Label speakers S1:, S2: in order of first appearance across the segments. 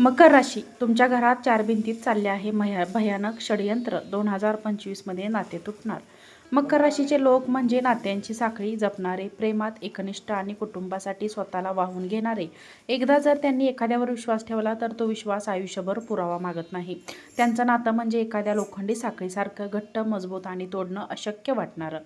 S1: मकर राशी तुमच्या घरात चार भिंतीत चालले आहे. भया भयानक षडयंत्र दोन हजार पंचवीसमध्ये नाते तुटणार. मकर राशीचे लोक म्हणजे नात्यांची साखळी जपणारे प्रेमात एकनिष्ठ आणि कुटुंबासाठी स्वतःला वाहून घेणारे. एकदा जर त्यांनी एखाद्यावर विश्वास ठेवला तर तो विश्वास आयुष्यभर पुरावा मागत नाही. त्यांचं नातं म्हणजे एखाद्या लोखंडी साखळीसारखं घट्ट मजबूत आणि तोडणं अशक्य वाटणारं.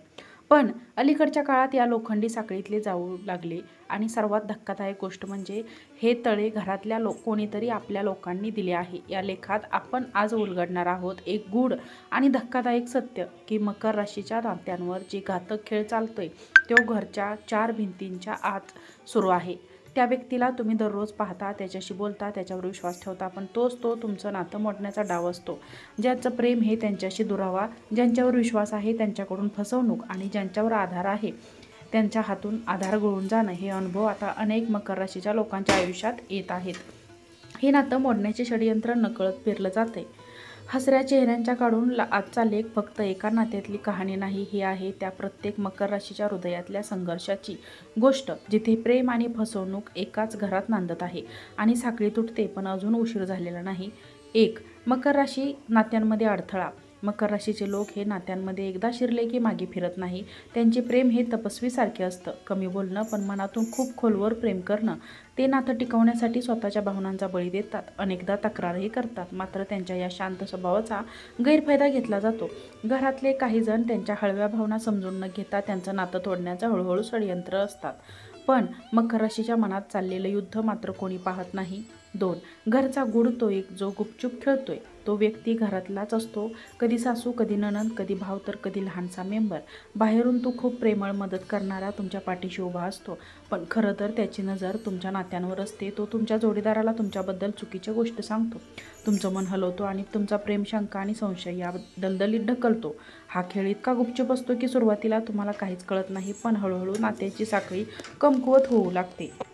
S1: पण अलीकडच्या काळात या लोखंडी साखळीतले जाऊ लागले आणि सर्वात धक्कादायक गोष्ट म्हणजे हे तळे घरातल्या लो कोणीतरी आपल्या लोकांनी दिले आहे. या लेखात आपण आज उलगडणार आहोत एक गूढ आणि धक्कादायक सत्य की मकर राशीच्या नात्यांवर जे घातक खेळ चालतोय तो घरच्या चार भिंतींच्या आत सुरू आहे. त्या व्यक्तीला तुम्ही दररोज पाहता त्याच्याशी बोलता त्याच्यावर विश्वास ठेवता. पण तोच तो तुमचं नातं मोडण्याचा डाव असतो. ज्याचं प्रेम हे त्यांच्याशी दुरावा ज्यांच्यावर विश्वास आहे त्यांच्याकडून फसवणूक आणि ज्यांच्यावर आधार आहे त्यांच्या हातून आधार गळून जाणं हे अनुभव आता अनेक मकर राशीच्या लोकांच्या आयुष्यात येत आहेत. हे नातं मोडण्याचे षडयंत्र नकळत पेरलं जाते हसऱ्या चेहऱ्यांच्या काढून ला- आजचा लेख फक्त एका नात्यातली कहाणी नाही ही आहे त्या प्रत्येक मकर राशीच्या हृदयातल्या संघर्षाची गोष्ट जिथे प्रेम आणि फसवणूक एकाच घरात नांदत आहे आणि साखळी तुटते पण अजून उशीर झालेला नाही. एक मकर राशी नात्यांमध्ये अडथळा. मकर राशीचे लोक हे नात्यांमध्ये एकदा शिरले की मागे फिरत नाही. त्यांचे प्रेम हे तपस्वीसारखे असतं. कमी बोलणं पण मनातून खूप खोलवर प्रेम करणं. ते नातं टिकवण्यासाठी स्वतःच्या भावनांचा बळी देतात. अनेकदा तक्रारही करतात. मात्र त्यांच्या या शांत स्वभावाचा गैरफायदा घेतला जातो. घरातले काही जण त्यांच्या हळव्या भावना समजून न घेता त्यांचं नातं तोडण्याचं हळूहळू षडयंत्र असतात. पण मकर राशीच्या मनात चाललेलं युद्ध मात्र कोणी पाहत नाही. दोन. घरचा गुड तो एक जो गुपचूप खेळतोय. तो व्यक्ती घरातलाच असतो. कधी सासू कधी ननंद कधी भाव तर कधी लहानसा मेंबर. बाहेरून तो खूप प्रेमळ मदत करणारा तुमच्या पाठीशी उभा असतो. पण खरं तर त्याची नजर तुमच्या नात्यांवर असते. तो तुमच्या जोडीदाराला तुमच्याबद्दल चुकीच्या गोष्ट सांगतो. तुमचं मन हलवतो आणि तुमचा प्रेम शंका आणि संशय या दलदलीत ढकलतो. हा खेळ इतका गुपचूप असतो की सुरुवातीला तुम्हाला काहीच कळत नाही पण हळूहळू नात्याची साखळी कमकुवत होऊ लागते.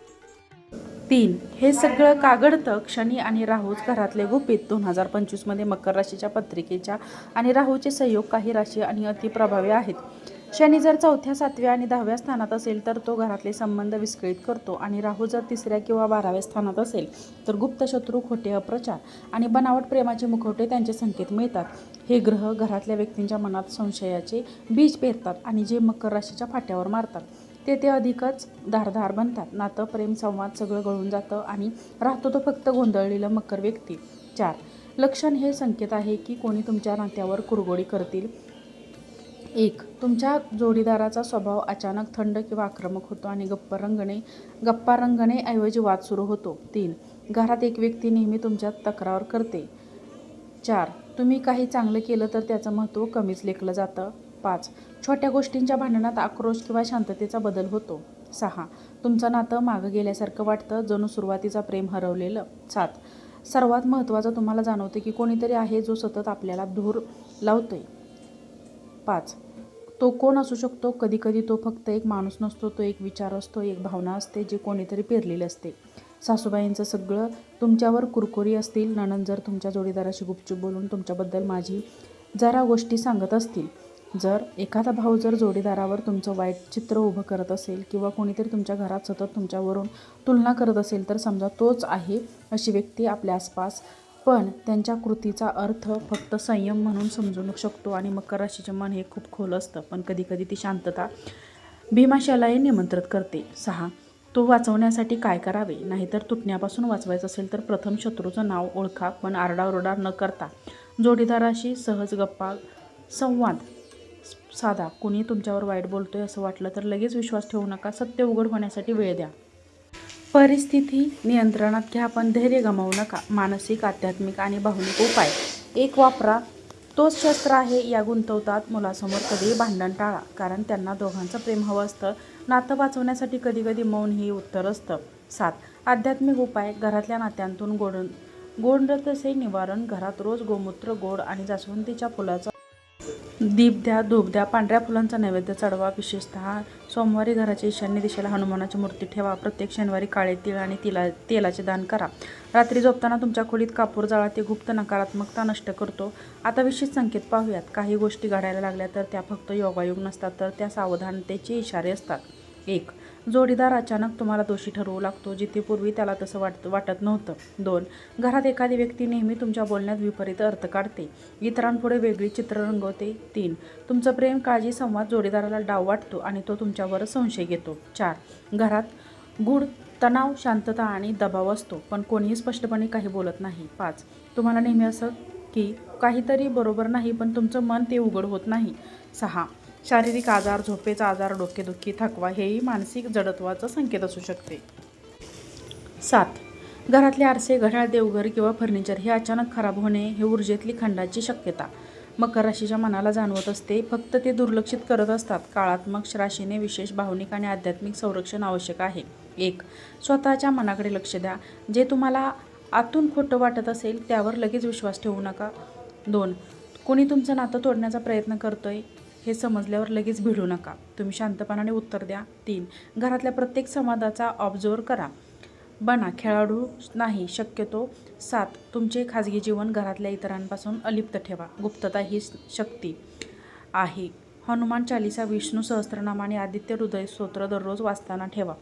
S1: तीन. हे सगळं कागडतं शनी आणि राहू घरातले गुपित. दोन हजार पंचवीसमध्ये मकर राशीच्या पत्रिकेच्या आणि राहूचे संयोग काही राशी आणि अतिप्रभावी आहेत. शनी जर चौथ्या सातव्या आणि दहाव्या स्थानात असेल तर तो घरातले संबंध विस्कळीत करतो आणि राहू जर तिसऱ्या किंवा बाराव्या स्थानात असेल तर गुप्त शत्रू खोटे अप्रचार आणि बनावट प्रेमाचे मुखवटे त्यांचे संकेत मिळतात. हे ग्रह घरातल्या व्यक्तींच्या मनात संशयाचे बीज पेरतात आणि जे मकर राशीच्या फाट्यावर मारतात. ते ते अधिकच धारधार बनतात. नातं प्रेम संवाद सगळं गळून जातं आणि राहतो तो फक्त गोंधळलेलं मकर व्यक्ती. चार. लक्षण हे संकेत आहे की कोणी तुमच्या नात्यावर कुरगोडी करतील. एक. तुमच्या जोडीदाराचा स्वभाव अचानक थंड किंवा आक्रमक होतो आणि गप्पा रंगणे गप्पा रंगणे ऐवजी वाद सुरू होतो. तीन. घरात एक व्यक्ती नेहमी तुमच्या तक्रार करते. चार. तुम्ही काही चांगलं केलं तर त्याचं महत्त्व कमीच लेखलं जातं. पाच. छोट्या गोष्टींच्या भांडणात आक्रोश किंवा शांततेचा बदल होतो. सहा. तुमचं नातं मागं गेल्यासारखं वाटतं जणू सुरुवातीचा प्रेम हरवलेलं. सात. सर्वात महत्त्वाचं तुम्हाला जाणवतं की कोणीतरी आहे जो सतत आपल्याला धूर लावतोय. पाच. तो कोण असू शकतो? कधीकधी तो फक्त एक माणूस नसतो तो एक विचार असतो एक भावना असते जे कोणीतरी पेरलेली असते. सासूबाईंचं सगळं तुमच्यावर कुरकुरी असतील. नणन जर तुमच्या जोडीदाराशी गुपचूप बोलून तुमच्याबद्दल माझी जरा गोष्टी सांगत असतील. जर एखादा भाऊ जर जोडीदारावर तुमचं वाईट चित्र उभं करत असेल किंवा कोणीतरी तुमच्या घरात सतत तुमच्यावरून तुलना करत असेल तर समजा तोच आहे अशी व्यक्ती आपल्या आसपास. पण त्यांच्या कृतीचा अर्थ फक्त संयम म्हणून समजू शकतो आणि मकर राशीचे मन हे खूप खोल असतं. पण कधीकधी ती शांतता भीमाशालाही निमंत्रित करते. सहा तो वाचवण्यासाठी काय करावे? नाहीतर तुटण्यापासून वाचवायचं असेल तर प्रथम शत्रूचं नाव ओळखा पण आरडाओरडा न करता. जोडीदाराशी सहज गप्पा संवाद साधा कुणी तुमच्यावर वाईट बोलतो आहे असं वाटलं तर लगेच विश्वास ठेवू नका सत्य उघड होण्यासाठी वेळ द्या. परिस्थिती नियंत्रणात घ्या पण धैर्य गमावू नका. मानसिक आध्यात्मिक आणि भावनिक उपाय. एक वापरा. तोच शस्त्र आहे या गुंतवतात मुलासमोर कधीही भांडण टाळा कारण त्यांना दोघांचं प्रेम हवं असतं. नातं वाचवण्यासाठी कधीकधी मौन हे उत्तर असतं. सात. आध्यात्मिक उपाय. घरातल्या नात्यांतून गोड गोंडतसे निवारण. घरात रोज गोमूत्र गोड आणि जास्वंदीच्या फुलाचा दीप द्या धूप द्या पांढऱ्या फुलांचा नैवेद्य चढवा विशेषतः. सोमवारी घराच्या ईशान्य दिशेला हनुमानाची मूर्ती ठेवा. प्रत्येक शनिवारी काळे तीळ आणि तिला तेलाचे दान करा. रात्री झोपताना तुमच्या खोलीत कापूर जाळा. ते गुप्त नकारात्मकता नष्ट करतो. आता विशेष संकेत पाहूयात. काही गोष्टी घडायला लागल्या तर त्या फक्त योगायोग नसतात तर त्या सावधानतेचे इशारे असतात. एक जोडीदार अचानक तुम्हाला दोषी ठरवू लागतो जिथे पूर्वी त्याला तसं वाटत वाटत नव्हतं. दोन घरात एखादी व्यक्ती नेहमी तुमच्या बोलण्यात विपरीत अर्थ काढते. इतरांपुढे वेगळी चित्र रंगवते. तीन तुमचं प्रेम काळजी संवाद जोडीदाराला डाव वाटतो आणि तो तुमच्यावर संशय घेतो. चार घरात गुढ तणाव शांतता आणि दबाव असतो पण कोणीही स्पष्टपणे काही बोलत नाही. पाच तुम्हाला नेहमी असं की काहीतरी बरोबर नाही पण तुमचं मन ते उघड होत नाही. सहा शारीरिक आजार झोपेचा आजार डोकेदुखी थकवा हेही मानसिक जडत्वाचा संकेत असू शकते. सात. घरातले आरसे घड्याळ देवघर किंवा फर्निचर हे अचानक खराब होणे हे ऊर्जेतली खंडाची शक्यता. मकर राशीच्या मनाला जाणवत असते फक्त ते दुर्लक्षित करत असतात. काळात्मक राशीने विशेष भावनिक आणि आध्यात्मिक संरक्षण आवश्यक आहे. एक. स्वतःच्या मनाकडे लक्ष द्या. जे तुम्हाला आतून खोटं वाटत असेल त्यावर लगेच विश्वास ठेवू नका. दोन. कोणी तुमचं नातं तोडण्याचा प्रयत्न करतोय? हे समजल्यावर लगेच भिडू नका. तुम्ही शांतपणाने उत्तर द्या. तीन घरातल्या प्रत्येक संवादाचा ऑब्झर्व करा. बना खेळाडू नाही शक्यतो. सात तुमचे खाजगी जीवन घरातल्या इतरांपासून अलिप्त ठेवा. गुप्तता ही शक्ती आहे. हनुमान चालिसा विष्णू सहस्त्रनाम आणि आदित्य हृदय स्तोत्र दररोज वाचताना ठेवा.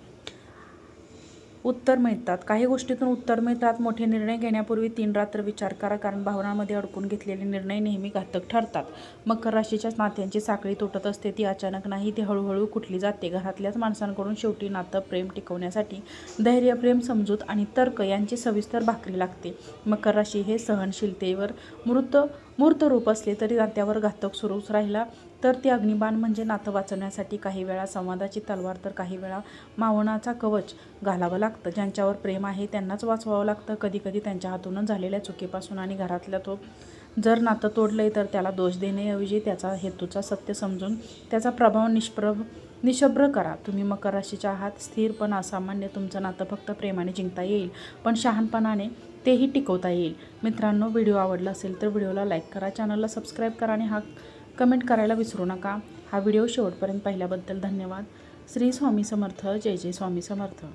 S1: उत्तर मिळतात. काही गोष्टीतून उत्तर मिळतात. मोठे निर्णय घेण्यापूर्वी तीन रात्र विचार करा कारण भावनांमध्ये अडकून घेतलेले निर्णय नेहमी घातक ठरतात. मकर राशीच्या नात्यांची साखळी तुटत असते. ती अचानक नाही ती हळूहळू कुठली जाते. घरातल्याच माणसांकडून शेवटी नातं प्रेम टिकवण्यासाठी धैर्य प्रेम समजूत आणि तर्क यांची सविस्तर भाकरी लागते. मकर राशी हे सहनशीलतेवर मृत मूर्त रूप असले तरी नात्यावर घातक सुरूच राहिला. तर ते अग्निबाण म्हणजे नातं वाचवण्यासाठी काही वेळा संवादाची तलवार तर काही वेळा मावणाचा कवच घालावं लागतं. ज्यांच्यावर प्रेम आहे त्यांनाच वाचवावं लागतं. कधीकधी त्यांच्या हातूनच झालेल्या चुकीपासून आणि घरातल्या तो जर नातं तोडलं तर त्याला दोष देण्याऐवजी त्याचा हेतूचा सत्य समजून त्याचा प्रभाव निष्प्रभ निशभ्र करा. तुम्ही मकर राशीच्या आहात. स्थिर पण असामान्य. तुमचं नातं फक्त प्रेमाने जिंकता येईल. पण शहाणपणाने तेही टिकवता येईल. मित्रांनो व्हिडिओ आवडला असेल तर व्हिडिओला लाईक करा चॅनलला सबस्क्राईब करा आणि हा कमेंट करायला विसरू नका. हा व्हिडिओ शेवटपर्यंत पाहिल्याबद्दल धन्यवाद. श्री स्वामी समर्थ. जय जय स्वामी समर्थ.